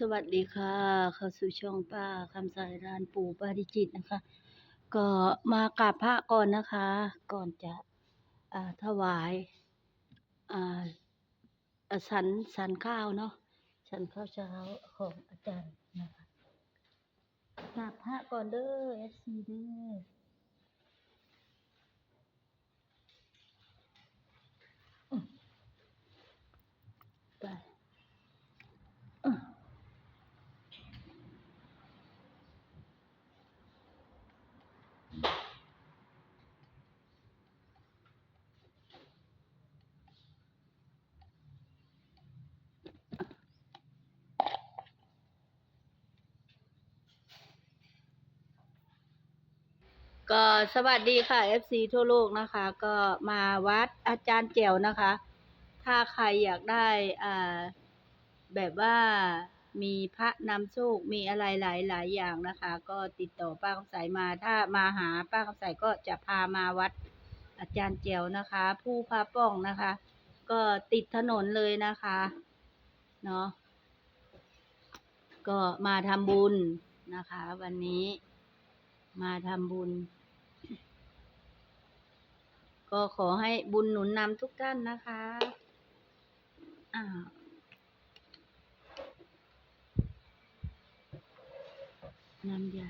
สวัสดีค่ะ เข้าสู่ช่องป้าคำสายร้านปู่ปาริจิตนะคะ ก็มากราบพระก่อนนะคะ ก่อนจะอ่าถวายอ่าอ่าสันสันข้าวเนาะสันข้าวเช้าของอาจารย์นะคะกราบพระก่อนเด้อเอฟซีเด้อ ก็สวัสดีค่ะ FC ทั่วโลกนะคะ ก็มาวัดอาจารย์แจ๋วนะคะ ถ้าใครอยากได้อ่าแบบว่ามีพระนำโชคมีอะไรหลายหลายอย่างนะคะ ก็ติดต่อป้าคำใสมา ถ้ามาหาป้าคำใสก็จะพามาวัดอาจารย์แจ๋วนะคะ ผู้พาป้องนะคะ ก็ติดถนนเลยนะคะเนาะก็มาทำบุญนะคะ วันนี้มาทำบุญ ก็ขอให้บุญหนุนนำทุกท่านนะคะอ่าน้ำยา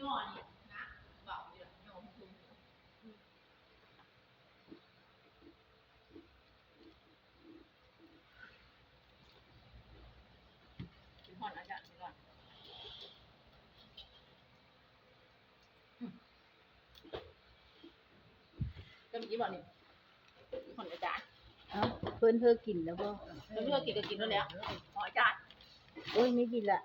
ย่อนี่นะเบาเยอะย่อมันคือกินหอนอาจารย์ก่อน ก็มีบ่นี่หอนอาจารย์เอ้าเพื่อนเพื่อกินแล้วบ่แล้วเลือกกินก็กินแล้วแล้วหอนอาจารย์โอ้ยไม่กินละ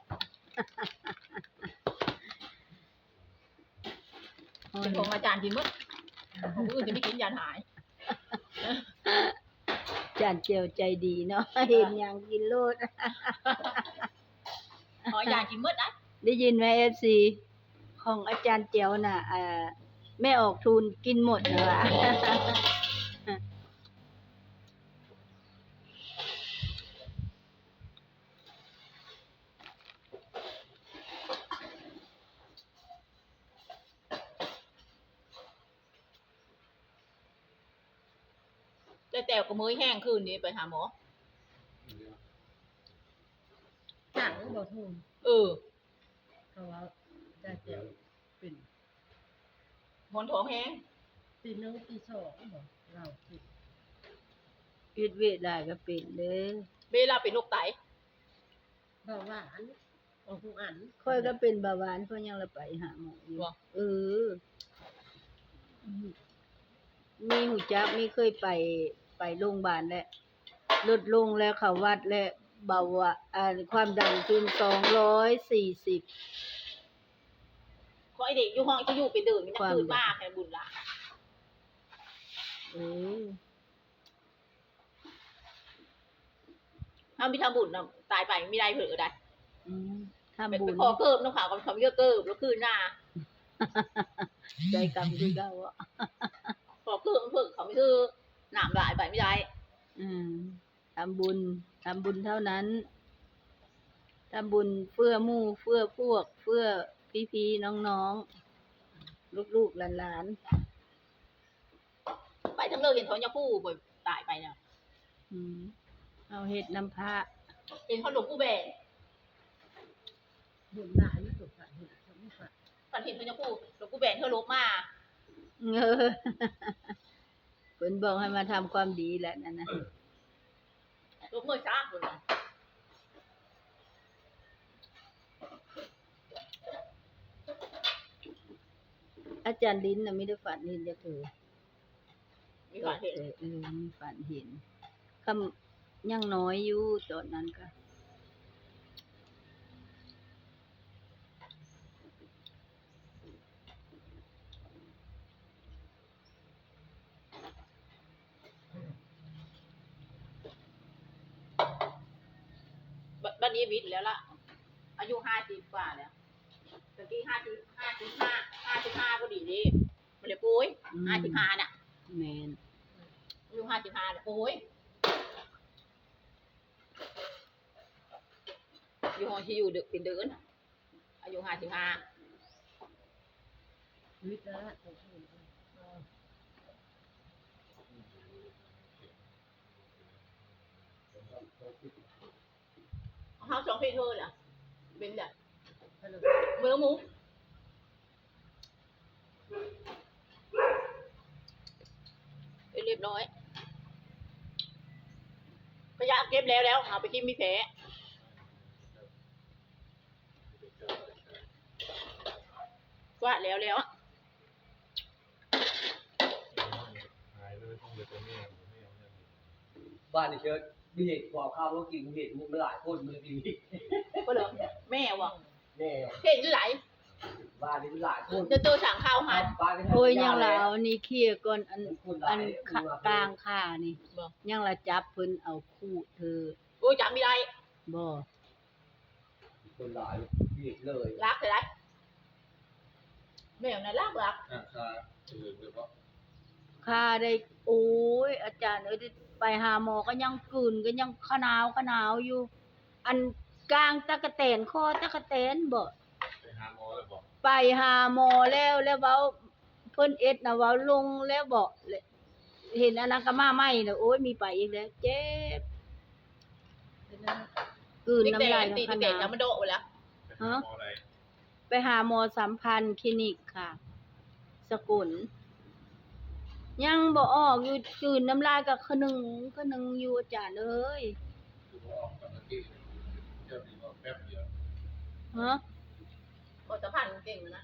เป็นของอาจารย์กินมั้งของอื่นจะไม่กินยาหายจานเจียวใจดีเนาะเห็นอย่างกินโลดหอยากินมื้อนะได้ยินไหมเอฟซีของอาจารย์เจียวน่ะอ่า แม่ออกทุนกินหมดเลยวะแต่แต่ก็มือแห้งคืนนี้ไปหาหมอ หนังบ่ทูนเออ เพราะว่าได้เจียวเป็น หมอนท้องแห้งปีหนึงปีสองบ่เราคิดยืดเวทได้ก็เป็นเด้อเวลาเป็นโรคไตเบาหวานของทุกอันค่อยก็เป็นเบาหวานเพราะยังละไปหาหมออยู่บ่เออ มีหูจักมีเคยไปไปโรงพยาบาลแล้วลดลงแล้วเขาวัดแล้วเบาหวานอ่าความดันขึ้นสองร้อยสี่สิบ เพราะไอเด็กอยู่ห้องที่อยู่ไปเดินมันความคืนมากแค่บุญละเออถ้ามีทำบุญนะตายไปไม่ได้เผลอได้อืมไปทำไปบุญขอเกิบน้องขาวกับเขาเยอะเกิบแล้วคืนหน้าใจกรรมคือเก่าอะขอเกิบเพิ่งเขาไม่ซื้อหนามหลายไปไม่ได้อืมทำบุญทำบุญเท่านั้นทำบุญเพื่อหมู่เพื่อพวกเพื่อ พี่ๆน้องๆ ลูกๆหลานไปทั้งเลิกเห็นท้องยาคู่บ่อยตายไปเนี่ยๆอืมเอาเห็ดน้ำพระเป็นพ่อหลวงปู่แบนบุญหลายที่สุดค่ะเห็นสมบัติฝันเห็นท้องยาคู่หลวงปู่แบนเธอลบมาเออเพิ่นบอกให้มาทำความดีแหละนั่นนะลบเมื่อช้าคนน่ะ อาจารย์ลิ้นน่ะไม่ได้ฝันเห็นจะเถอมีฝันเห็นเออเออมีฝันเห็นคำยังน้อยอยู่ตอนนั้นก็บัดบัดนี้วิทย์แล้วล่ะ อายุห้าสิบกว่าแล้ว ตะกี้ห้าสิบห้าสิบห้าห้าสิบห้าก็ดีดิมันเลยปุ้ยอืมห้าสิบห้าน่ะแมนอายุห้าสิบห้าเนี่ยปุ้ยอยู่ห้องที่อยู่ดึกเป็นเดือนน่ะอายุห้าสิบห้าวิทย์แล้วของอื่นเขาสองพี่เธอเหรอเป็นแบบฮัลโหล เมือหมูเป็นเรียบร้อยขยะเก็บแล้วแล้วเอาไปกินมีแผลกวาดแล้วแล้วหายเลยต้องเลยตัวแม่ตัวแม่เนี่ยบ้านนี่เชิญมีเหตุความข้าวแล้วกินเหตุมันหลายคนมันดี ก็เลยแม่ว่ะ แน่เห็นไหลบ้านนี่มันหลายคนเจะตัวสั่งข้าวหันบ้านนี่โอ้ยยังละเอานี่เคลียร์ก่อนอันคนหอัลานยขะกลางขานี่บอกยังละจับเพิ่นเอาคู่เธอโอ้ยจำไม่ได้บ่คนหลายเหตุเลยรักเลยได้แม่น่ะรักรักอะคาถือเลยว่าค่าได้โอ้ยอาจารย์เอ้ยไปหาหมอก็ยังกลืนก็ยังขนาวขนาวอยู่ อัน กลางตะกะแตนคอตะกะแตนบ่ไปหาหมอแล้วบอกไปหาหมอแล้วแล้วเว้าเพิ่นเอ็ดน่ะเว้าลงแล้วบอกเลยเห็นอันนั้นก็มาใหม่น่ะโอ้ยมีไปอีกแล้วเจ็บเป็นแล้วกลืนติ๊กน้ำเตะลายตีน้ำติ๊ขกเตะนาแล้วมันโดดไปแล้วไปหาหมออะไรไปหาหมอสัมพันธ์คลินิกค่ะ สกุลยังบ่ออกอยู่กลืนน้ำลายกับขนึงขนึงอยู่อาจารย์เอ้ย คือว่าออกปกติเจ้านี่ก็แป๊บเดียว ฮะกดสะพานเก่งนะ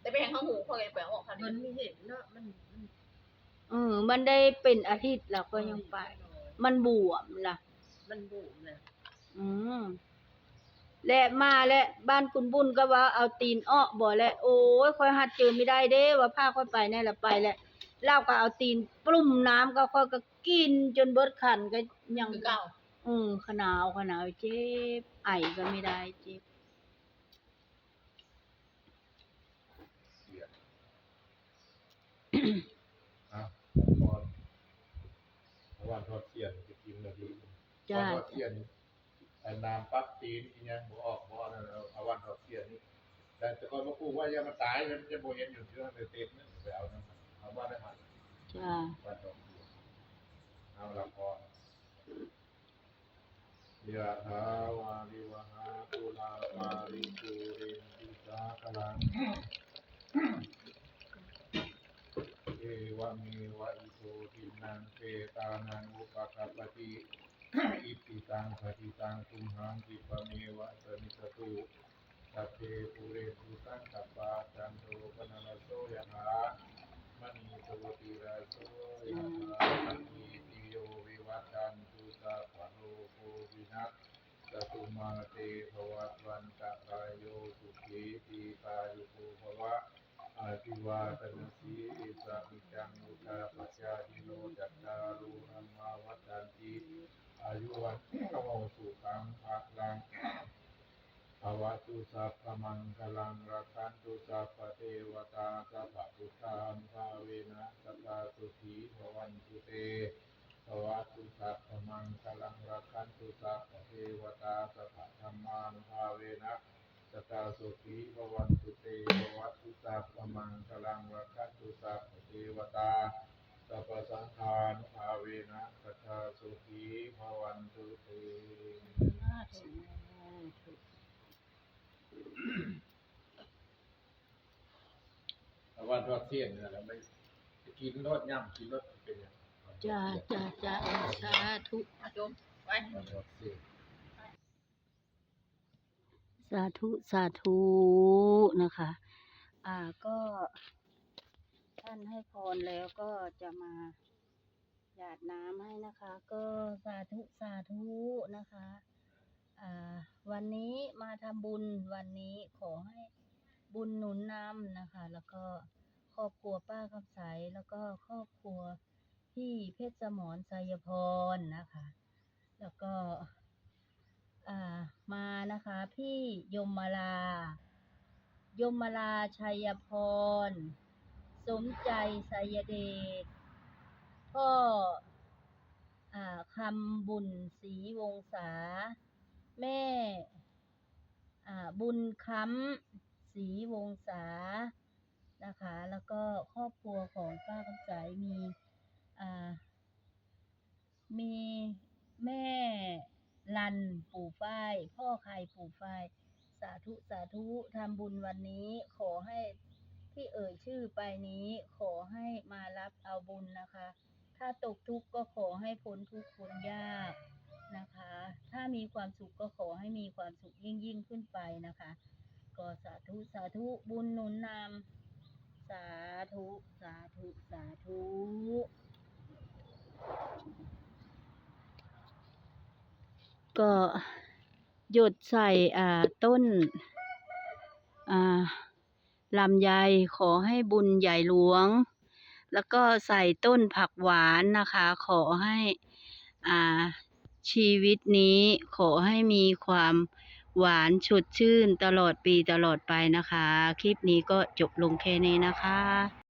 แต่ไปแหงข้างหูเขาแปลออกทันมันมีเหตุเนาะมันมันเออมันได้เป็นอาทิตย์แล้วก็ยังไป มันบวมล่ะ มันบุ๋มนะอืมและมาและบ้านคุณบุญก็ว่าเอาตีนอ้อบ่และโอ้ยค่อยหัดเจอไม่ได้เด้ ว่าพาค่อยไปแน่ละไปแหละเล่าก็เอาตีนปลุ่มน้ำก็ค่อยก็กินจนเบิดขันก็ยัง คือเก่า อืมขนาวขนาวเจ็บไอก็ไม่ได้เจ็บ อะพอเพราะ ว่าทอดเทียนจะกินแบบนี้จ้าทอดเทียนไอ้น้ำปั๊บตีนอีกอย่างบ่ออกบ่นั่นเอาวันทอดเทียนนี่แต่แต่ก่อนมาพูดว่าอย่ามาตายมันจะบ่เห็นอยู่ที่นั่นเต็มนั่นไปเอานั่นเอาว่าได้หันจ้าวันทอดเทียนเอาละพรยะถาวาริวหาปุราปาริปุเรนติสาคลัง เอวะเมวะอิโตทินังเปตานังอุปกัปปติอิติตังปฏิตังตุมหังกิปะเมวะสมิสตุสัพเพปุเรตุสังกัปปะจันโทปนรสโสยะหามณีโตติราโสยะหาสัพพิติโยวิวัตชันตุสัพพะโลกวินัสสตุมาเตภวัตวันตะรายโยสุขีตีกายุโกภวะ อาทิวาตนสีอิสระมิจังอุตาปัจจาติโนจัตตารุธรรมาวัฏันติอายุวันโนสุขังภะลังภวะตุสัพพมังคลังรักันตุสัพพเทวตาสัพพพุทธานภาเวนะสัตตาสุขีภวันตุเตภวะตุสัพพมังคลังรักันตุสัพพเทวตาสัพพธรรมานุภาเวนะ สตาสุขีภวันตุเตภวัตุสัพพมังคลังรักขันตุสัพพเทวตาสัพพสังฆานุภาเวนะสตาสุขีภวันตุเตแต่วันทอดเทียนเนี่ยเราไม่กินรสย่ำกินรสเป็นยังจ้าจ้าจ้าสาธุอาจมไปวันทอดเทียน สาธุสาธุนะคะ อ่าก็ท่านให้พรแล้วก็จะมาหยาดน้ำให้นะคะ ก็สาธุสาธุนะคะ อ่า วันนี้มาทำบุญวันนี้ขอให้บุญหนุนนำนะคะ แล้วก็ครอบครัวป้าคำใสแล้วก็ครอบครัวพี่เพชรสมรไสยพรนะคะ แล้วก็ อ่ามานะคะ พี่ยมมาลายมมาลาชัยพร สมใจสยเดช พ่ออคำบุญศรีวงศา แม่บุญค้ำศรีวงศา นะคะ แล้วก็ครอบครัวของป้าคำสายมีมีแม่ ลันปู่ฝ้าย พ่อใครปู่ฝ้าย สาธุสาธุทำบุญวันนี้ ขอให้ที่เอ่ยชื่อไปนี้ ขอให้มารับเอาบุญนะคะ ถ้าตกทุกข์ก็ขอให้พ้นทุกข์พ้นยากนะคะ ถ้ามีความสุขก็ขอให้มีความสุขยิ่งยิ่งขึ้นไปนะคะ ก็สาธุสาธุบุญหนุนนำสาธุสาธุสาธุ ก็หยดใส่อ่าต้นอ่าลำไยขอให้บุญใหญ่หลวง แล้วก็ใส่ต้นผักหวานนะคะ ขอให้อ่าชีวิตนี้ขอให้มีความหวานสดชื่นตลอดปีตลอดไปนะคะ คลิปนี้ก็จบลงแค่นี้นะคะ